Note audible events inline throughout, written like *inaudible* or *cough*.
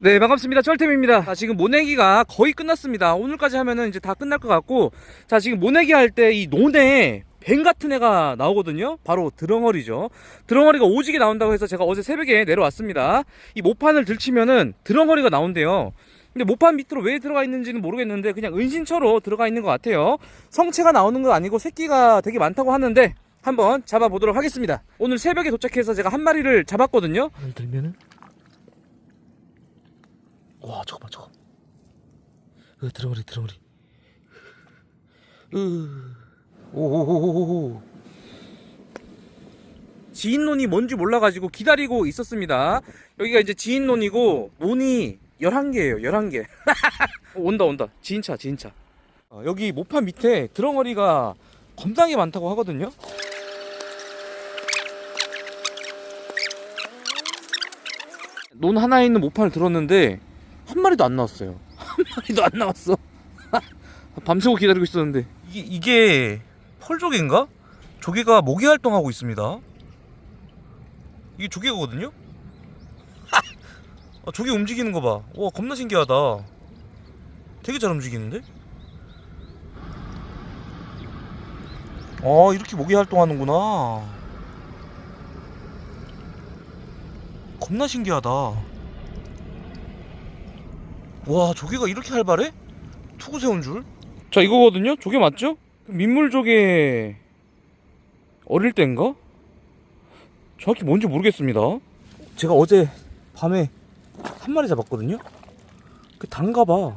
네 반갑습니다. 철템입니다. 자, 지금 모내기가 거의 끝났습니다. 오늘까지 하면은 이제 다 끝날 것 같고 자 지금 모내기 할 때 이 논에 뱀 같은 애가 나오거든요. 바로 드렁어리죠. 드렁어리가 오지게 나온다고 해서 제가 어제 새벽에 내려왔습니다. 이 모판을 들치면은 드렁어리가 나온대요. 근데 모판 밑으로 왜 들어가 있는지는 모르겠는데 그냥 은신처로 들어가 있는 것 같아요. 성체가 나오는 건 아니고 새끼가 되게 많다고 하는데 한번 잡아보도록 하겠습니다. 오늘 새벽에 도착해서 제가 한 마리를 잡았거든요. 을 들면은 와봐 저거 으 들어오리 들어오리 으 오오오오오 지인론이 뭔지 몰라가지고 기다리고 있었습니다. 여기가 이제 지인론이고, 논이 11개예요, 11개. *laughs* 어, 온다, 온다. 지인차, 지인차. 어, 여기 모판 밑에 드렁어리가 겁나게 많다고 하거든요. 논 하나에 있는 모판을 들었는데, 한 마리도 안 나왔어요. *laughs* 한 마리도 안 나왔어. *laughs* 밤새고 기다리고 있었는데. 이게, 이게 펄조개인가? 조개가 모기 활동하고 있습니다. 이게 조개거든요? *laughs* 아, 조개 움직이는 거 봐. 와, 겁나 신기하다. 되게 잘 움직이는데? 아, 이렇게 모기 활동하는구나. 겁나 신기하다. 와, 조개가 이렇게 활발해? 투구 세운 줄? 자, 이거거든요? 조개 맞죠? 민물 조개 어릴 때인가? 정확히 뭔지 모르겠습니다. 제가 어제 밤에 한 마리 잡았거든요. 그 단가 봐.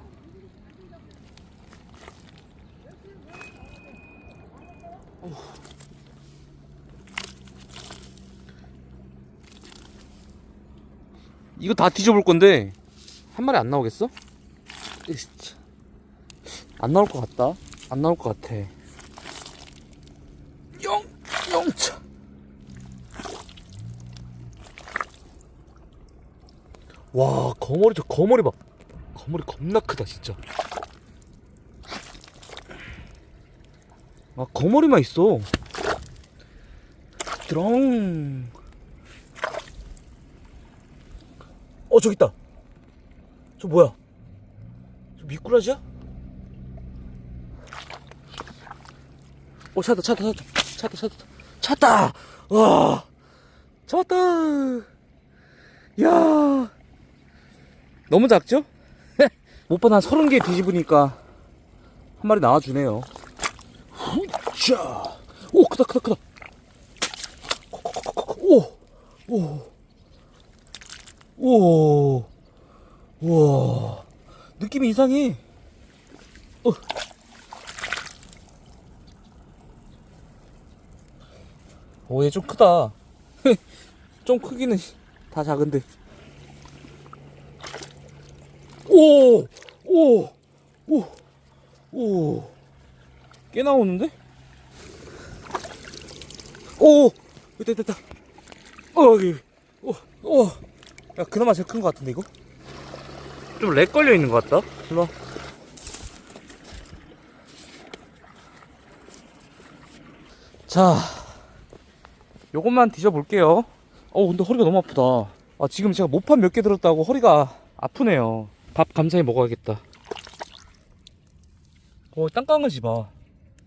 이거 다 뒤져볼 건데 한 마리 안 나오겠어? 안 나올 것 같다. 안 나올 것 같아. 영, 영차. 와 거머리 저 거머리 봐 거머리 겁나 크다 진짜 아, 거머리만 있어. 드렁. 어 저기 있다 저 뭐야 저 미꾸라지야? 어 찾았다 찾았다 찾았다 찾았다 찾았다 와 잡았다. 야. 너무 작죠? *laughs* 못본 한 서른 개 뒤집으니까 한 마리 나와주네요. 자, 오 크다 크다 크다. 오, 오, 오, 와, 느낌이 이상해. 어. 오, 얘 좀 크다. *laughs* 좀 크기는 다 작은데. 오, 오, 오, 오. 꽤 나오는데? 오, 있다, 있다. 어. 오, 오. 야, 그나마 제일 큰 것 같은데, 이거? 좀 렉 걸려 있는 것 같다. 일로 와. 자, 요것만 뒤져볼게요. 어, 근데 허리가 너무 아프다. 아, 지금 제가 모판 몇 개 들었다고 허리가 아프네요. 밥 감사히 먹어야겠다. 어, 땅강아지 봐.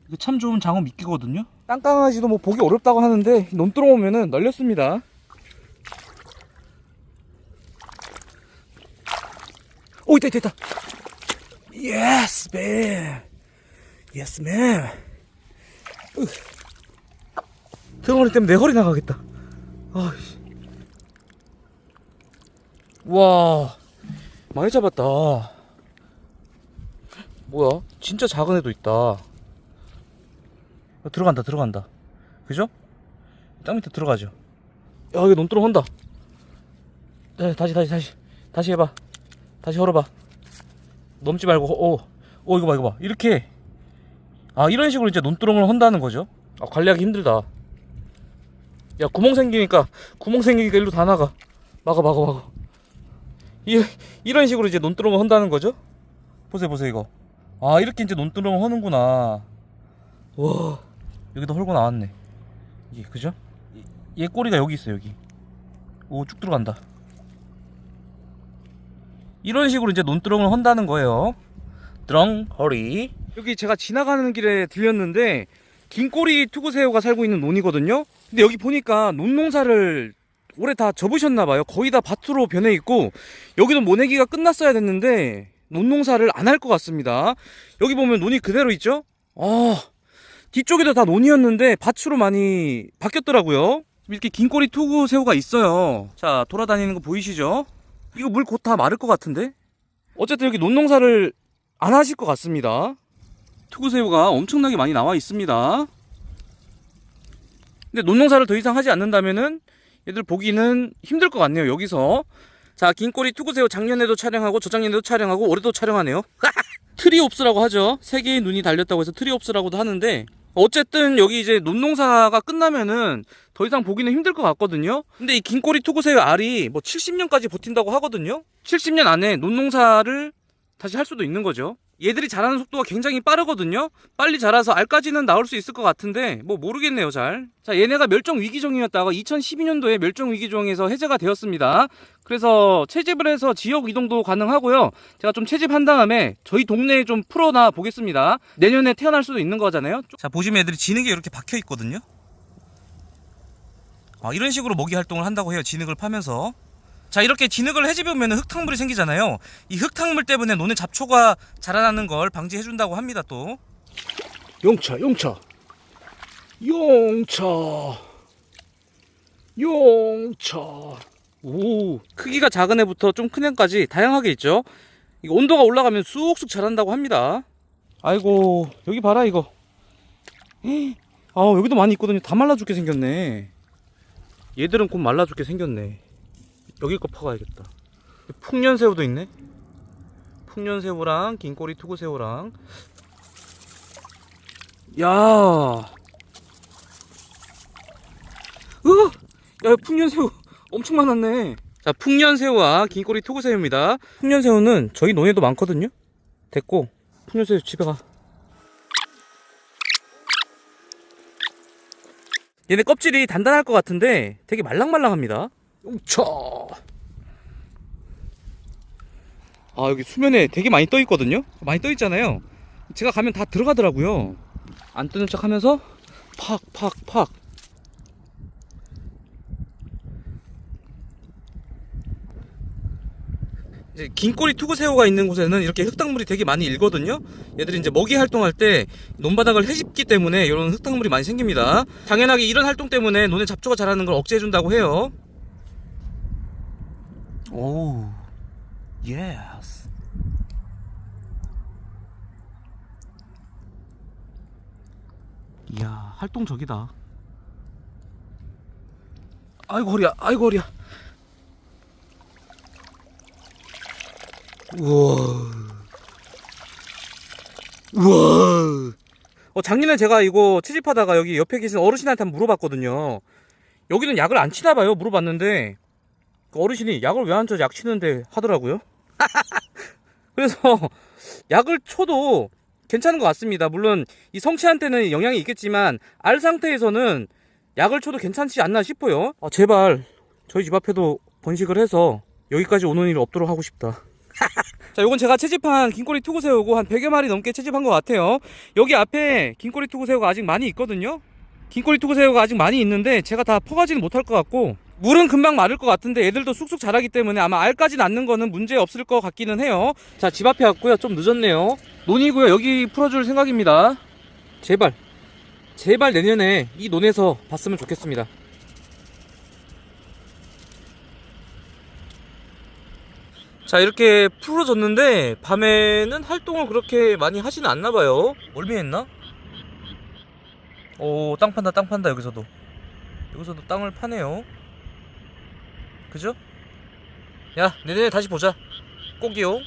이거 참 좋은 장어 미끼거든요? 땅강아지도 뭐 보기 어렵다고 하는데, 논두렁 오면은 널렸습니다. 오, 있다, 있다, 있다. Yes, man. Yes, man. 으. 등어리 때문에 내 허리 나가겠다. 아이씨. 와, 많이 잡았다. 뭐야? 진짜 작은 애도 있다. 어, 들어간다, 들어간다. 그죠? 땅 밑에 들어가죠. 야, 여기 논두렁 한다. 자, 다시, 다시, 다시. 다시 해봐. 다시 걸어봐. 넘지 말고, 오, 오, 이거 봐, 이거 봐. 이렇게. 아, 이런 식으로 이제 논두렁을 한다는 거죠. 아, 관리하기 힘들다. 야, 구멍 생기니까, 구멍 생기니까 일로 다 나가. 막아, 막아, 막아. 이, 이런 식으로 이제 논두렁을 한다는 거죠. 보세요, 보세요, 이거. 아, 이렇게 이제 논두렁을 하는구나. 와, 여기도 헐고 나왔네. 이게, 그죠? 얘 꼬리가 여기 있어, 여기. 오, 쭉 들어간다. 이런 식으로 이제 논두렁을 헌다는 거예요. 드렁 허리. 여기 제가 지나가는 길에 들렸는데 긴꼬리 투구새우가 살고 있는 논이거든요. 근데 여기 보니까 논농사를 올해 다 접으셨나 봐요. 거의 다 밭으로 변해 있고 여기도 모내기가 끝났어야 됐는데 논농사를 안 할 것 같습니다. 여기 보면 논이 그대로 있죠? 아, 뒤쪽에도 다 논이었는데 밭으로 많이 바뀌었더라고요. 이렇게 긴꼬리 투구 새우가 있어요. 자, 돌아다니는 거 보이시죠? 이거 물 곧 다 마를 것 같은데? 어쨌든 여기 논농사를 안 하실 것 같습니다. 투구 새우가 엄청나게 많이 나와 있습니다. 근데 논농사를 더 이상 하지 않는다면은 얘들 보기는 힘들 것 같네요, 여기서. 자, 긴꼬리 투구새우 작년에도 촬영하고 저작년에도 촬영하고 올해도 촬영하네요. *laughs* 트리옵스라고 하죠. 세 개의 눈이 달렸다고 해서 트리옵스라고도 하는데 어쨌든 여기 이제 논농사가 끝나면은 더 이상 보기는 힘들 것 같거든요. 근데 이 긴꼬리 투구새우 알이 뭐 70년까지 버틴다고 하거든요. 70년 안에 논농사를 다시 할 수도 있는 거죠. 얘들이 자라는 속도가 굉장히 빠르거든요. 빨리 자라서 알까지는 나올 수 있을 것 같은데 뭐 모르겠네요, 잘. 자, 얘네가 멸종 위기종이었다가 2012년도에 멸종 위기종에서 해제가 되었습니다. 그래서 채집을 해서 지역 이동도 가능하고요. 제가 좀 채집한 다음에 저희 동네에 좀 풀어놔 보겠습니다. 내년에 태어날 수도 있는 거잖아요. 자, 보시면 애들이 진흙에 이렇게 박혀 있거든요. 아, 이런 식으로 먹이 활동을 한다고 해요. 진흙을 파면서. 자, 이렇게 진흙을 해집으면 흙탕물이 생기잖아요. 이 흙탕물 때문에 논에 잡초가 자라나는 걸 방지해준다고 합니다, 또. 용차 용차 용차 용차 오, 크기가 작은 애부터 좀 큰 애까지 다양하게 있죠. 이거 온도가 올라가면 쑥쑥 자란다고 합니다. 아이고, 여기 봐라, 이거. 헉, 아, 여기도 많이 있거든요. 다 말라 죽게 생겼네. 얘들은 곧 말라 죽게 생겼네. 여기 거 파가야겠다. 풍년새우도 있네. 풍년새우랑 긴꼬리 투구새우랑. 야. 으! 야, 풍년새우 엄청 많았네. 자, 풍년새우와 긴꼬리 토구새우입니다. 풍년새우는 저희 논에도 많거든요. 됐고, 풍년새우 집에 가. 얘네 껍질이 단단할 것 같은데 되게 말랑말랑합니다. 용차 아, 여기 수면에 되게 많이 떠 있거든요. 많이 떠 있잖아요. 제가 가면 다 들어가더라고요. 안 뜨는 척 하면서 팍, 팍, 팍. 이제 긴꼬리 투구새우가 있는 곳에는 이렇게 흙탕물이 되게 많이 일거든요. 얘들이 이제 먹이 활동할 때 논바닥을 해집기 때문에 이런 흙탕물이 많이 생깁니다. 당연하게 이런 활동 때문에 논에 잡초가 자라는 걸 억제해준다고 해요. 오, 예스. 이야, 활동적이다. 아이고 허리야, 아이고 허리야. 우와. 우와. 어, 작년에 제가 이거 채집하다가 여기 옆에 계신 어르신한테 한번 물어봤거든요. 여기는 약을 안 치나 봐요. 물어봤는데 그 어르신이 약을 왜 안 쳐? 약 치는데 하더라고요. *laughs* 그래서 약을 쳐도 괜찮은 것 같습니다. 물론 이 성체한테는 영향이 있겠지만 알 상태에서는 약을 쳐도 괜찮지 않나 싶어요. 아, 제발 저희 집 앞에도 번식을 해서 여기까지 오는 일이 없도록 하고 싶다. *laughs* 자, 요건 제가 채집한 긴꼬리 투구새우 고 한 100여 마리 넘게 채집한 것 같아요. 여기 앞에 긴꼬리 투구새우가 아직 많이 있거든요. 긴꼬리 투구새우가 아직 많이 있는데 제가 다 퍼가지는 못할 것 같고 물은 금방 마를 것 같은데 애들도 쑥쑥 자라기 때문에 아마 알까지 낳는 거는 문제 없을 것 같기는 해요. 자, 집 앞에 왔고요. 좀 늦었네요. 논이고요. 여기 풀어줄 생각입니다. 제발, 제발 내년에 이 논에서 봤으면 좋겠습니다. 자 이렇게 풀어졌는데 밤에는 활동을 그렇게 많이 하지는 않나 봐요 멀미했나? 오 땅 판다 땅 판다 여기서도 여기서도 땅을 파네요 그죠? 야 내년에 다시 보자 꼭이요